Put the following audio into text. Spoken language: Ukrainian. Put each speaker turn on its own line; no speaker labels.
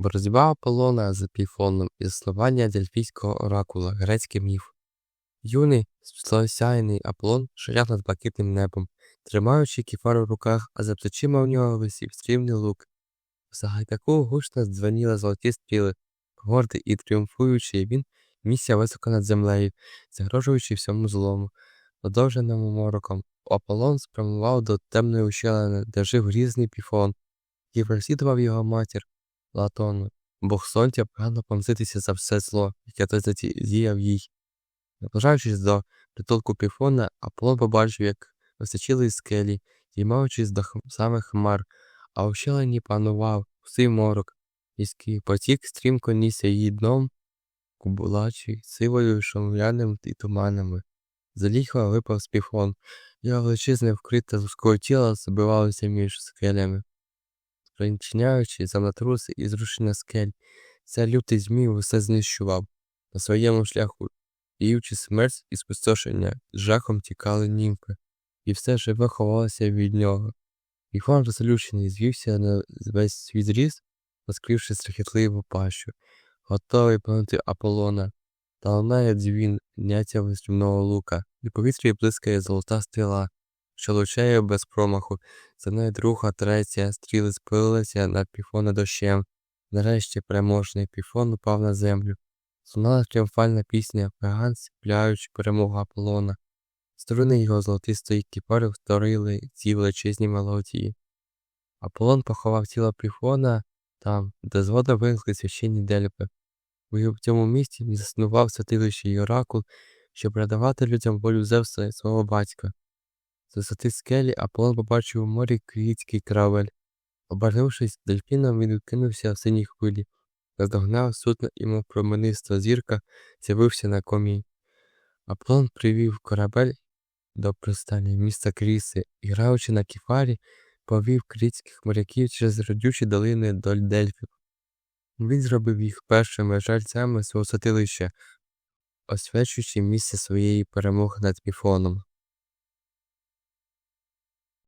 Боротьба Аполлона з Піфоном і заснування дельфійського оракула, грецький міф. Юний, славосяйний Аполлон ширяв над блакитним небом, тримаючи кефар у руках, а за плечима у нього висів стрімний лук. В Сагайдаку гучно дзвеніли золоті стріли. Гордий і тріумфуючий він місся високо над землею, загрожуючи всьому злому. Подовженому мороком Аполлон спрямував до темної ущелини, де жив грізний піфон, і переслідував його матір Латону. Бог сонця прагнув помститися за все зло, яке той задіяв їй. Наближаючись до притулку піфона, Аполлон побачив, як височили скелі, діймаючись до самих хмар, а у щелині панував усий морок. Міський потік стрімко нісся її дном, кубулачий, сивою шумляним і туманами. Заліхла випав з піфон, його величезне вкрите луского тіла забивалося між скелями. Розчиняючи землетруси і зрушення скель, ця лютий змій усе знищував. На своєму шляху, діючи смерть і спустошення, жахом тікали німфи, і все живе ховалося від нього. Іфон розлючений звівся на весь свій зріст, розкривши страхітливу пащу, готовий панути Аполлона. Та лунає дзвін няття вестрівного лука, і повітрі блискає золота стріла, лучає без промаху. За нею друга, третя, стріли спилилися над піфона дощем. Нарешті переможний піфон упав на землю. Лунала тріумфальна пісня, пеган сіпляючи перемогу Аполлона. Струни його золотистої кіпари вторили ці величезні мелодії. Аполлон поховав тіло піфона там, де згодом виникли священні дельпи. У цьому місці заснував святилище й оракул, щоб передавати людям волю Зевса і свого батька. З висоти скелі Аполлон побачив у морі крітський кравель. Обернувшись дельфіном, він кинувся в синій хвилі, наздогнав судно і промениста зірка з'явився на комі. Аполлон привів корабель до пристані міста Кріси і, граючи на кефарі, повів крітських моряків через родючі долини до Дельфів. Він зробив їх першими жальцями свого святилища, освячуючи місце своєї перемоги над Піфоном.